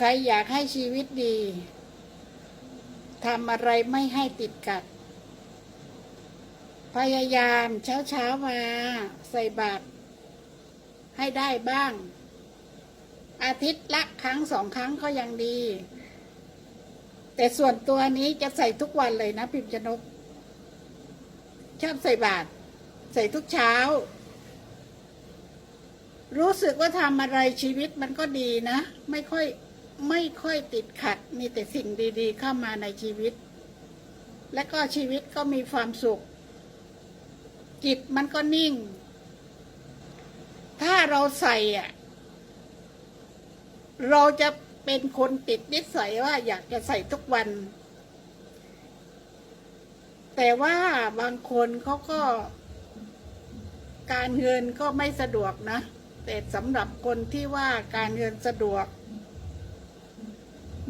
ใครอยากให้ชีวิตดีทำอะไรไม่ให้ติดกัด พยายามเช้าเช้ามาใส่บาตรให้ได้บ้าง อาทิตย์ละครั้งสองครั้งก็ยังดี แต่ส่วนตัวนี้จะใส่ทุกวันเลยนะพิมพ์ชนก ชอบใส่บาตรใส่ทุกเช้า รู้สึกว่าทำอะไรชีวิตมันก็ดีนะ ไม่ค่อย ไม่ค่อยติดขัด มีแต่สิ่งดีๆ เข้ามาในชีวิต และก็ชีวิตก็มีความสุข จิตมันก็นิ่ง ถ้าเราใส่อะเราจะเป็นคนติดนิสัยว่าอยากจะใส่ทุกวัน แต่ว่าบางคนเขาก็ การเงินก็ไม่สะดวกนะ แต่สำหรับคนที่ว่าการเงินสะดวก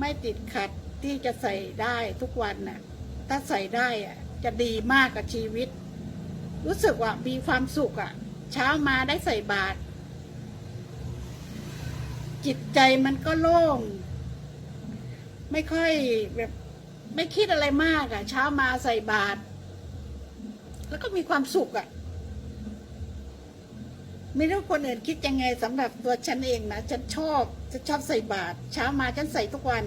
ไม่ติดขัดที่จะใส่ได้ทุกวันน่ะ ถ้าใส่ได้อะจะดีมากกับชีวิต รู้สึกว่ามีความสุขอะเช้ามาได้ใส่บาตรจิตใจมันก็โล่ง ไม่ค่อยแบบไม่คิดอะไรมากอะเช้ามาใส่บาตรแล้วก็มีความสุขอะ ไม่รู้คนอื่นคิดยังไงสำหรับตัวฉันเองนะ ฉันชอบ ฉันชอบใส่บาตรเช้ามาฉันใส่ทุกวัน